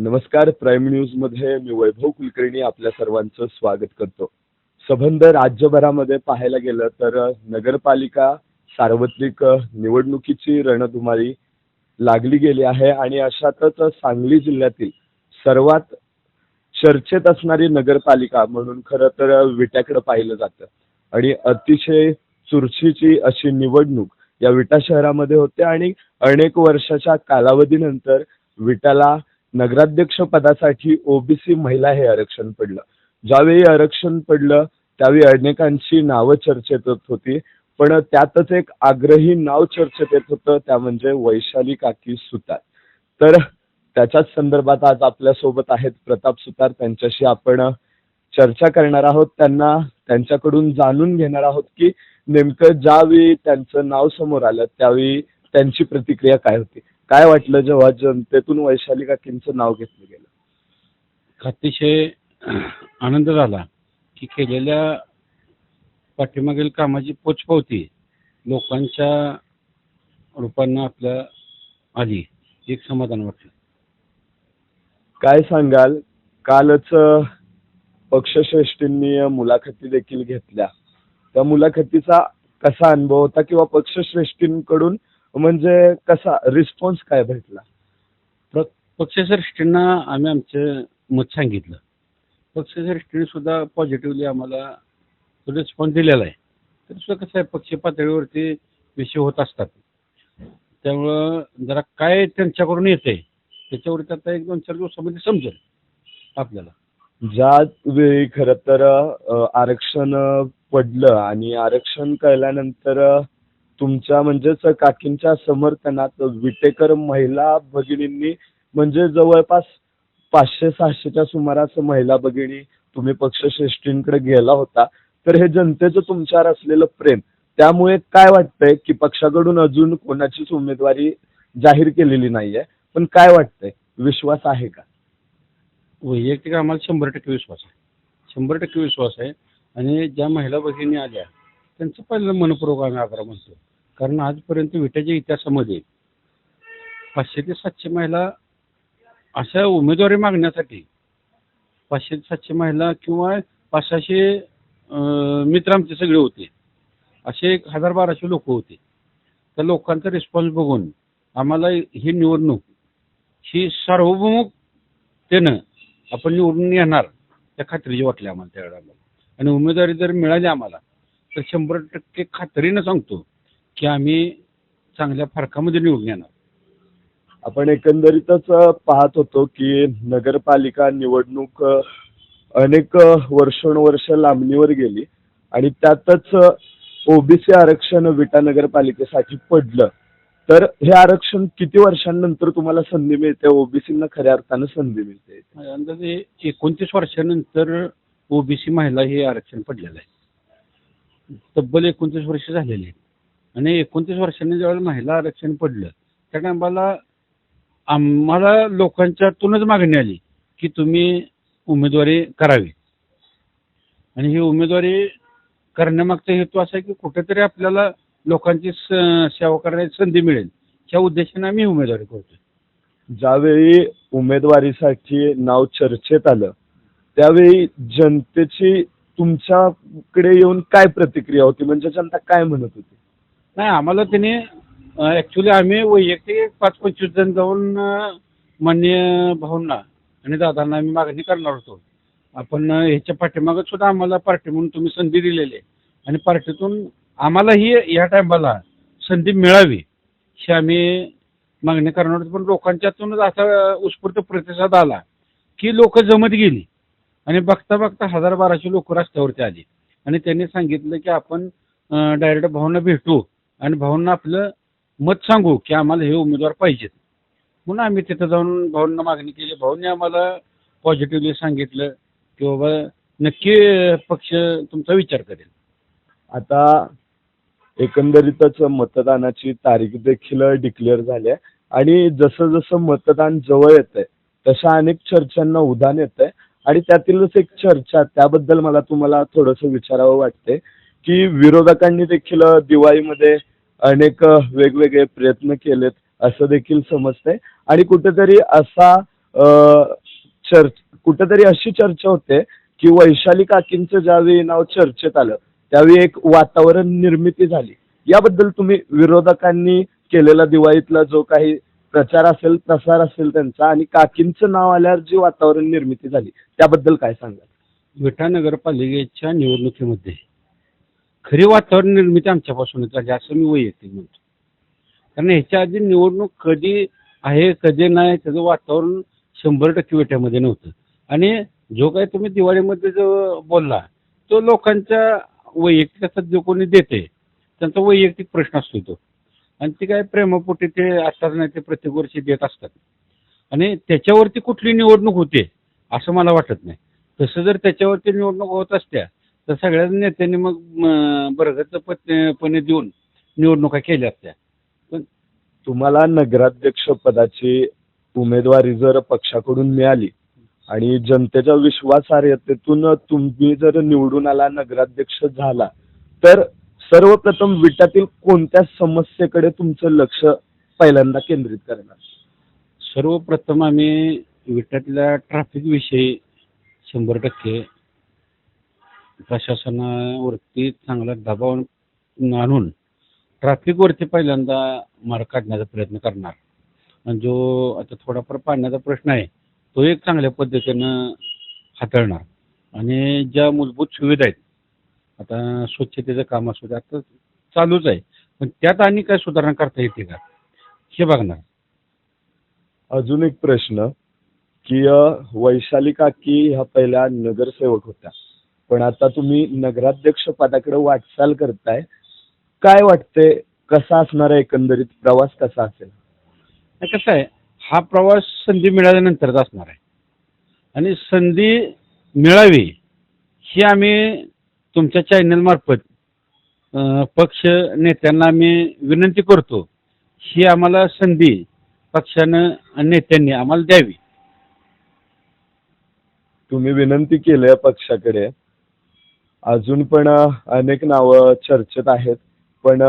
नमस्कार प्राईम न्यूजमध्ये मी वैभव कुलकर्णी आपल्या सर्वांचं स्वागत करतो. सबंध राज्यभरामध्ये पाहायला गेलं तर नगरपालिका सार्वत्रिक निवडणुकीची रणधुमारी लागली गेली आहे आणि अशातच सांगली जिल्ह्यातील सर्वात चर्चेत असणारी नगरपालिका म्हणून खरं तर विट्याकडे पाहिलं जातं. आणि अतिशय चुरशीची अशी निवडणूक या विटा शहरामध्ये होते आणि अनेक वर्षाच्या कालावधीनंतर विटाला नगराध्यक्ष पदासाठी ओबीसी महिला हे आरक्षण पडलं. ज्यावेळी आरक्षण पडलं त्यावेळी अनेकांची नावं चर्चेत येत होती. पण त्यातच एक आग्रही नाव चर्चेत येत होतं त्या म्हणजे वैशाली काकी सुतार. तर त्याच्याच संदर्भात आज आपल्यासोबत आहेत प्रताप सुतार. त्यांच्याशी आपण चर्चा करणार आहोत. त्यांना त्यांच्याकडून जाणून घेणार आहोत की नेमकं ज्यावेळी त्यांचं नाव समोर आलं त्यावेळी त्यांची प्रतिक्रिया काय होती. काय वाटलं जेव्हा जनतेतून वैशाली काकींचं नाव घेतलं गेलं? अतिशय आनंद झाला की केलेल्या पाठीमागील कामाची पोचपावती लोकांच्या रूपांना आपल्या आली एक समाधान वाटलं. काय सांगाल? कालच पक्षश्रेष्ठींनी मुलाखती देखील घेतल्या. त्या मुलाखतीचा कसा अनुभव होता किंवा पक्षश्रेष्ठींकडून म्हणजे कसा रिस्पॉन्स काय भेटला? प्र पक्षश्रेष्ठींना आम्ही आमचं मत सांगितलं. पक्षश्रेष्ठीने सुद्धा पॉझिटिव्हली आम्हाला रिस्पॉन्स दिलेला आहे. तर सुद्धा कसं आहे पक्ष पातळीवरती विषय होत असतात. त्यामुळं जरा काय त्यांच्याकडून येते त्याच्यावरती आता एक दोन चार दिवसामध्ये समजेल आपल्याला. ज्या वेळी खरं तर अ, आरक्षण अ, पडलं आणि आरक्षण कळल्यानंतर अ, तुमच्या म्हणजेच काकींच्या समर्थनात विटेकर महिला भगिनींनी म्हणजे जवळपास पाचशे सहाशेच्या सुमारास महिला भगिनी तुम्ही पक्षश्रेष्ठींकडे गेला होता. तर हे जनतेचं तुमच्यावर असलेलं प्रेम त्यामुळे काय वाटतंय की पक्षाकडून अजून कोणाचीच उमेदवारी जाहीर केलेली नाहीये? पण काय वाटतंय? विश्वास आहे का? वैयक्तिक आम्हाला शंभर टक्के विश्वास आहे. शंभर टक्के विश्वास आहे. आणि ज्या महिला भगिनी आल्या त्यांचं पहिलं मनपूर्वक आम्ही आग्रह म्हणतो. कारण आजपर्यंत विट्याच्या इतिहासामध्ये पाचशे ते सातशे महिला अशा उमेदवारी मागण्यासाठी पाचशे ते सातशे महिला किंवा पाच सहाशे मित्र आमचे सगळे होते. असे एक हजार बाराशे लोक होते. त्या लोकांचा रिस्पॉन्स बघून आम्हाला ही निवडणूक ही सार्वभौमुकतेनं आपण निवडून येणार त्या खात्रीची वाटली आम्हाला त्यावेळेला आम्हाला आणि उमेदवारी जर मिळाली आम्हाला तर शंभर टक्के खात्रीनं सांगतो की आम्ही चांगल्या फरकामध्ये निवडून येणार. आपण एकंदरीतच पाहत होतो की नगरपालिका निवडणूक अनेक वर्षोनवर्ष लांबणीवर गेली आणि त्यातच ओबीसी आरक्षण विटा नगरपालिकेसाठी पडलं. तर हे आरक्षण किती वर्षांनंतर तुम्हाला संधी मिळते? ओबीसींना खऱ्या अर्थानं संधी मिळते. अंदाजे एकोणतीस वर्षानंतर ओबीसी महिला हे आरक्षण पडलेलं आहे. तब्बल एकोणतीस वर्ष झालेली आहेत. आणि एकोणतीस वर्षांनी ज्यावेळेला महिला आरक्षण पडलं त्या टायमाला आम्हाला लोकांच्यातूनच मागणी आली की तुम्ही उमेदवारी करावी. आणि ही उमेदवारी करण्यामागचा हेतू असा आहे की कुठेतरी आपल्याला लोकांची सेवा करण्याची संधी मिळेल. या उद्देशाने आम्ही उमेदवारी करतो ज्यावेळी उमेदवारीसाठी नाव चर्चेत आलं त्यावेळी जनतेची तुमच्याकडे येऊन काय प्रतिक्रिया होती? म्हणजे जनता काय म्हणत होती? नाही आम्हाला त्याने ॲक्च्युली आम्ही वैयक्तिक एक पाच पंचवीस जण जाऊन मान्य भाऊंना आणि दादांना आम्ही मागणी करणार होतो. आपण ह्याच्या पाठीमागं सुद्धा आम्हाला पार्टी म्हणून तुम्ही संधी दिलेली आहे. आणि पार्टीतून आम्हालाही या टायमाला संधी मिळावी ही आम्ही मागणी करणार होतो. पण लोकांच्यातूनच असा उत्स्फूर्त प्रतिसाद आला की लोक जमत गेली. आणि बघता बघता हजार बाराशे लोक रस्त्यावरती आली. आणि त्यांनी सांगितलं की आपण डायरेक्ट भाऊंना भेटू. आणि भाऊंना आपलं मत सांगू की आम्हाला हे उमेदवार पाहिजेत. म्हणून आम्ही तिथं जाऊन भाऊंना मागणी केली. भाऊंनी आम्हाला पॉझिटिव्हली सांगितलं की बाबा नक्की पक्ष तुमचा विचार करेल. आता एकंदरीतच मतदानाची तारीख देखील डिक्लेअर झाली आहे. आणि जसं जसं मतदान जवळ येत आहे तशा अनेक चर्चांना उधाण येत आहे आणि त्यातीलच एक चर्चा त्याबद्दल मला तुम्हाला थोडंसं विचारावं वाटते की विरोधकांनी देखील दिवाळीमध्ये अनेक वेगवेगळे प्रयत्न केलेत असं देखील समजतंय. आणि कुठेतरी असा चर्च कुठेतरी अशी चर्चा होते की वैशाली काकींचं ज्यावेळी नाव चर्चेत आलं त्यावेळी एक वातावरण निर्मिती झाली. याबद्दल तुम्ही विरोधकांनी केलेला दिवाळीतला जो काही प्रचार असेल प्रसार असेल त्यांचा आणि काकींचं नाव आल्यावर जी वातावरण निर्मिती झाली त्याबद्दल काय सांगाल? विठा नगरपालिकेच्या निवडणुकीमध्ये खरी वातावरण निर्मिती आमच्यापासूनच झाली असं मी वैयक्तिक म्हणतो. कारण ह्याच्या आधी निवडणूक कधी आहे कधी नाही त्याचं वातावरण शंभर टक्के वेट्यामध्ये नव्हतं. आणि जो काही तुम्ही दिवाळीमध्ये जो बोलला तो लोकांच्या वैयक्तिक असतात जो कोणी देते त्यांचा वैयक्तिक प्रश्न असतो तो. आणि ते काय प्रेमापोटी ते असतात नाही ते प्रत्येक वर्षी देत असतात. आणि त्याच्यावरती कुठली निवडणूक होते असं मला वाटत नाही. तसं जर त्याच्यावरती निवडणूक होत असत्या तर सगळ्या नेत्यांनी मग बरगतचं पत पणे देऊन निवडणुका केल्या असत्या. तुम्हाला नगराध्यक्ष पदाची उमेदवारी जर पक्षाकडून मिळाली आणि जनतेच्या विश्वासार्हतेतून तुम्ही जर निवडून आला नगराध्यक्ष झाला तर सर्वप्रथम विटातील कोणत्या समस्येकडे तुमचं लक्ष पहिल्यांदा केंद्रित करणार? सर्वप्रथम आम्ही विट्यातल्या ट्रॅफिक विषयी शंभर टक्के प्रशासनावरती चांगला दबाव आणून ट्रॅफिकवरती पहिल्यांदा मार्ग काढण्याचा प्रयत्न करणार. आणि जो आता थोडाफार पाण्याचा प्रश्न आहे तो एक चांगल्या पद्धतीनं हाताळणार. आणि ज्या मूलभूत सुविधा आहेत आता स्वच्छतेचं काम असू दे आता चालूच आहे. पण त्यात आणि काय सुधारणा करता येते का? हे बघणार. अजून एक प्रश्न की अ, वैशाली काकी ह्या पहिल्या नगरसेवक होत्या. पण आता तुम्ही नगराध्यक्ष पदाकडे वाटचाल करताय. काय वाटते कसा असणार आहे एकंदरीत? प्रवास कसा असेल? नाही कसं आहे? हा प्रवास संधी मिळाल्यानंतरच असणार आहे. आणि संधी मिळावी ही आम्ही तुमच्या चॅनलमार्फत पक्ष नेत्यांना आम्ही विनंती करतो. ही आम्हाला संधी पक्षानं आणि नेत्यांनी आम्हाला द्यावी. तुम्ही विनंती केली पक्षाकडे. अजून पण अनेक नावं चर्चेत आहेत पण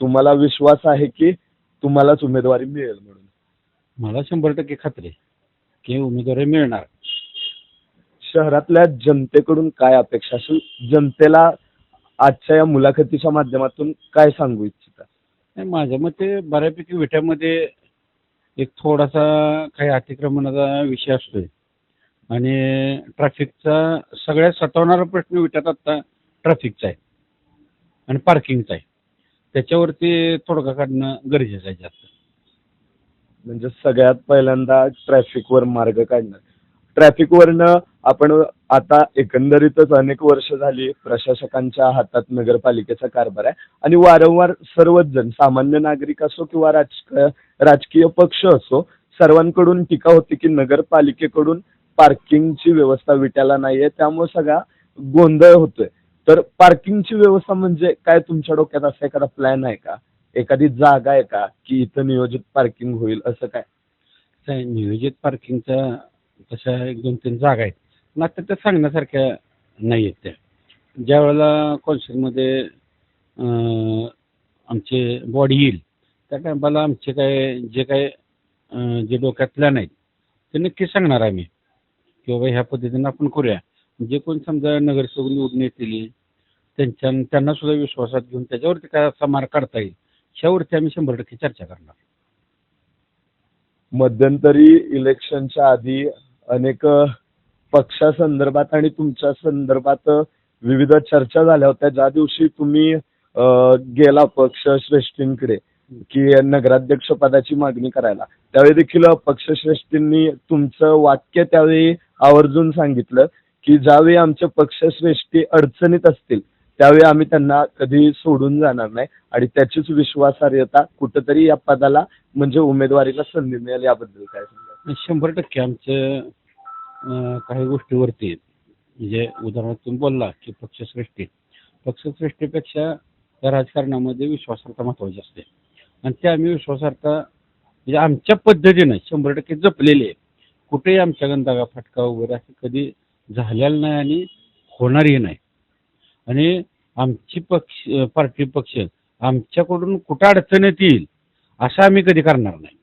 तुम्हाला विश्वास आहे की तुम्हालाच उमेदवारी मिळेल म्हणून? मला शंभर टक्के खात्री आहे की उमेदवारी मिळणार. शहरातल्या जनतेकडून काय अपेक्षा असेल? जनतेला आजच्या या मुलाखतीच्या माध्यमातून काय सांगू इच्छिता? नाही, माझ्या मते बऱ्यापैकी विट्यामध्ये एक थोडासा काही अतिक्रमणाचा विषय असतोय. आणि ट्रॅफिकचा सगळ्यात सतावणारा प्रश्न विटात आत्ता ट्रॅफिकचा आहे. आणि पार्किंगचा आहे. त्याच्यावरती तोडगा काढणं गरजेचं आहे जास्त. म्हणजे सगळ्यात पहिल्यांदा ट्रॅफिकवर मार्ग काढणं. ट्रॅफिकवरनं आपण आता एकंदरीतच अनेक वर्ष झाली प्रशासकांच्या हातात नगरपालिकेचा कारभार आहे. आणि वारंवार सर्वच जण सामान्य नागरिक असो किंवा राजकीय राजकीय पक्ष असो सर्वांकडून टीका होती की नगरपालिकेकडून पार्किंगची व्यवस्था विट्याला नाहीये. त्यामुळे सगळा गोंधळ होतोय. तर पार्किंगची व्यवस्था म्हणजे काय तुमच्या डोक्यात असा एखादा प्लॅन आहे का? एखादी जागा आहे का? की इथं नियोजित पार्किंग होईल असं काय? काय नियोजित पार्किंगच्या तशा एक दोन तीन जागा आहेत. पण आता त्या सांगण्यासारख्या नाही आहेत त्या. ज्या वेळेला कौन्सिलमध्ये आमचे बॉडी येईल त्या टायमाला आमचे काय जे काय जे डोक्यात प्लॅन आहेत ते नक्की सांगणार आम्ही. किंवा ह्या पद्धतीनं आपण करूया. जे कोण समजा नगरसेवक निवडून येतील त्यांच्या त्यांना सुद्धा विश्वासात घेऊन त्याच्यावरती काय असा मार्ग काढता येईल ह्यावरती आम्ही शंभर टक्के चर्चा करणार. मध्यंतरी इलेक्शनच्या आधी अनेक पक्षासंदर्भात आणि तुमच्या संदर्भात विविध चर्चा झाल्या होत्या. ज्या दिवशी तुम्ही गेला पक्ष श्रेष्ठींकडे की नगराध्यक्ष पदाची मागणी करायला. त्यावेळी देखील पक्षश्रेष्ठींनी तुमचं वाक्य त्यावेळी आवर्जून सांगितलं की ज्यावेळी आमच्या पक्षश्रेष्ठी अडचणीत असतील त्यावेळी आम्ही त्यांना कधी सोडून जाणार नाही. आणि त्याचीच विश्वासार्हता कुठंतरी या पदाला म्हणजे उमेदवारीला संधी मिळेल याबद्दल काय सांगा शंभर टक्के आमचं काही गोष्टीवरती म्हणजे उदाहरणार्थ तुम्ही बोलला की पक्षश्रेष्ठी. पक्षश्रेष्ठीपेक्षा त्या राजकारणामध्ये विश्वासार्हता महत्वाची असते. आणि ते आम्ही विश्वासार्हता म्हणजे आमच्या पद्धतीनं शंभर टक्के जपलेली आहे. कुठेही आमच्याकडून दगा फटका वगैरे असं कधी झालेलं नाही आणि होणारही नाही. आणि आमची पक्ष पार्टी पक्ष आमच्याकडून कुठं अडचणीत येईल असं आम्ही कधी करणार नाही.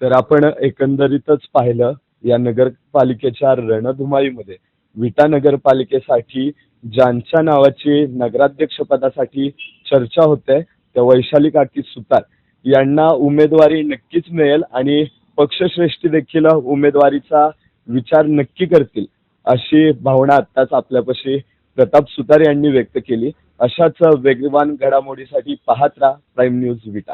तर आपण एकंदरीतच पाहिलं या नगरपालिकेच्या रणधुमाळीमध्ये विटा नगरपालिकेसाठी ज्यांच्या नावाची नगराध्यक्ष पदासाठी चर्चा होते त्या वैशाली काकी सुतार यांना उमेदवारी नक्कीच मिळेल आणि पक्षश्रेष्ठी देखील उमेदवारीचा विचार नक्की करतील अशी भावना आत्ताच आपल्यापाशी प्रताप सुतार यांनी व्यक्त केली. अशाच वेगवान घडामोडीसाठी पाहत राहा प्राईम न्यूज विटा